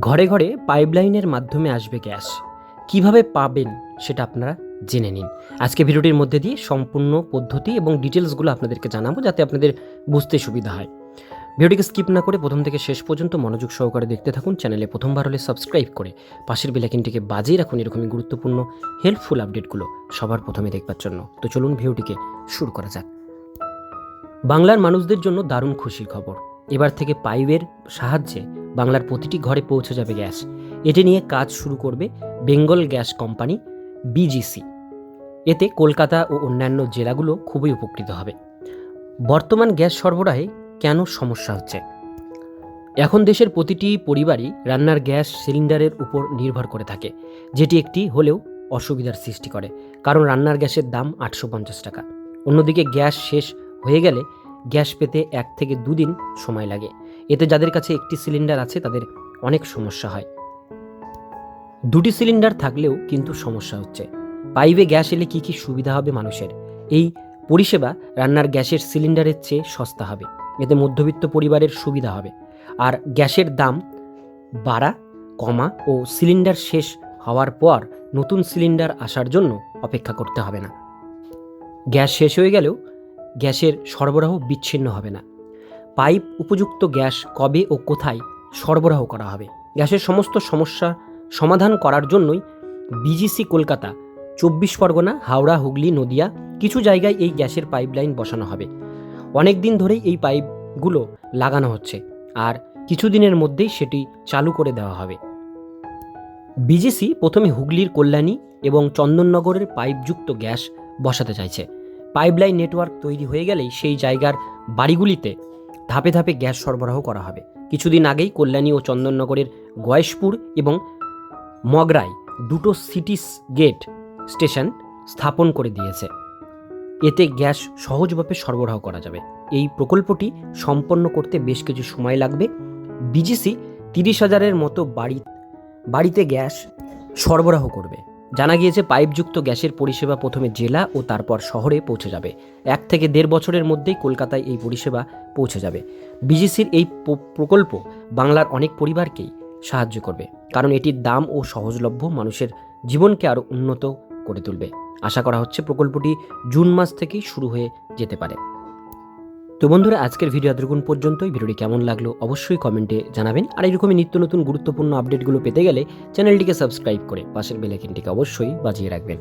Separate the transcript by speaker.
Speaker 1: ঘরে ঘরে পাইপলাইনের মাধ্যমে আসবে গ্যাস। কীভাবে পাবেন সেটা আপনারা জেনে নিন। আজকে ভিডিওটির মধ্যে দিয়ে সম্পূর্ণ পদ্ধতি এবং ডিটেলসগুলো আপনাদেরকে জানাব যাতে আপনাদের বুঝতে সুবিধা হয়। ভিডিওটিকে স্কিপ না করে প্রথম থেকে শেষ পর্যন্ত মনোযোগ সহকারে দেখতে থাকুন, চ্যানেলে প্রথমবার হলে সাবস্ক্রাইব করে পাশের বেলাকিনটিকে বাজিয়ে রাখুন, এরকমই গুরুত্বপূর্ণ হেল্পফুল আপডেটগুলো সবার প্রথমে দেখবার জন্য। তো চলুন ভিডিওটিকে শুরু করা যাক। বাংলার মানুষদের জন্য দারুণ খুশির খবর। এবার থেকে পাইপের সাহায্যে বাংলার প্রতিটি ঘরে পৌঁছে যাবে গ্যাস। এটি নিয়ে কাজ শুরু করবে বেঙ্গল গ্যাস কোম্পানি, বিজিসি। এতে কলকাতা ও অন্যান্য জেলাগুলো খুবই উপকৃত হবে। বর্তমান গ্যাস সরবরাহে কেন সমস্যা হচ্ছে? এখন দেশের প্রতিটি পরিবারই রান্নার গ্যাস সিলিন্ডারের উপর নির্ভর করে থাকে, যেটি একটি হলেও অসুবিধার সৃষ্টি করে, কারণ রান্নার গ্যাসের দাম আটশো পঞ্চাশ টাকা। অন্যদিকে গ্যাস শেষ হয়ে গেলে গ্যাস পেতে এক থেকে দুদিন সময় লাগে। এতে যাদের কাছে একটি সিলিন্ডার আছে, তাদের অনেক সমস্যা হয়। দুটি সিলিন্ডার থাকলেও কিন্তু সমস্যা হচ্ছে। পাইপে গ্যাস এলে কি কি সুবিধা হবে মানুষের? এই পরিষেবা রান্নার গ্যাসের সিলিন্ডারের চেয়ে সস্তা হবে। এতে মধ্যবিত্ত পরিবারের সুবিধা হবে। আর গ্যাসের দাম বাড়া, কমা ও সিলিন্ডার শেষ হওয়ার পর নতুন সিলিন্ডার আসার জন্য অপেক্ষা করতে হবে না। গ্যাস শেষ হয়ে গেলেও গ্যাসের সরবরাহ বিচ্ছিন্ন হবে না। পাইপ উপযুক্ত গ্যাস কবে ও কোথায় সরবরাহ করা হবে? গ্যাসের সমস্ত সমস্যা সমাধান করার জন্যই বিজিসি কলকাতা, চব্বিশ পরগনা, হাওড়া, হুগলি, নদিয়া কিছু জায়গায় এই গ্যাসের পাইপলাইন বসানো হবে। অনেক দিন ধরেই এই পাইপগুলো লাগানো হচ্ছে আর কিছুদিনের মধ্যেই সেটি চালু করে দেওয়া হবে। বিজিসি প্রথমে হুগলির কল্যাণী এবং চন্দননগরের পাইপযুক্ত গ্যাস বসাতে চাইছে। পাইপলাইন নেটওয়ার্ক তৈরি হয়ে গেলেই সেই জায়গার বাড়িগুলিতে ধাপে ধাপে গ্যাস সরবরাহ করা হবে। কিছুদিন আগেই কল্যাণী ও চন্দননগরের গয়েশপুর এবং মগরায় দুটো সিটি গেট স্টেশন স্থাপন করে দিয়েছে। এতে গ্যাস সহজভাবে সরবরাহ করা যাবে। এই প্রকল্পটি সম্পন্ন করতে বেশ কিছু সময় লাগবে। বিজিসি তিরিশ হাজারের মতো বাড়ি বাড়িতে গ্যাস সরবরাহ করবে। জানা গিয়েছে, পাইপযুক্ত গ্যাসের পরিষেবা প্রথমে জেলা ও তারপর শহরে পৌঁছে যাবে। এক থেকে দেড় বছরের মধ্যেই কলকাতায় এই পরিষেবা পৌঁছে যাবে। বিজিসির এই প্রকল্প বাংলার অনেক পরিবারকেই সাহায্য করবে, কারণ এটির দাম ও সহজলভ্য মানুষের জীবনকে আরও উন্নত করে তুলবে। আশা করা হচ্ছে প্রকল্পটি জুন মাস থেকেই শুরু হয়ে যেতে পারে। তো বন্ধুরা, আজকের ভিডিও এতটুকুন পর্যন্তই। ভিডিওটি কেমন লাগল অবশ্যই কমেন্টে জানাবেন। আর এরকমই নিত্য নতুন গুরুত্বপূর্ণ আপডেটগুলো পেতে গেলে চ্যানেলটিকে সাবস্ক্রাইব করে পাশের বেলাইকিনটিকে অবশ্যই বাজিয়ে রাখবেন।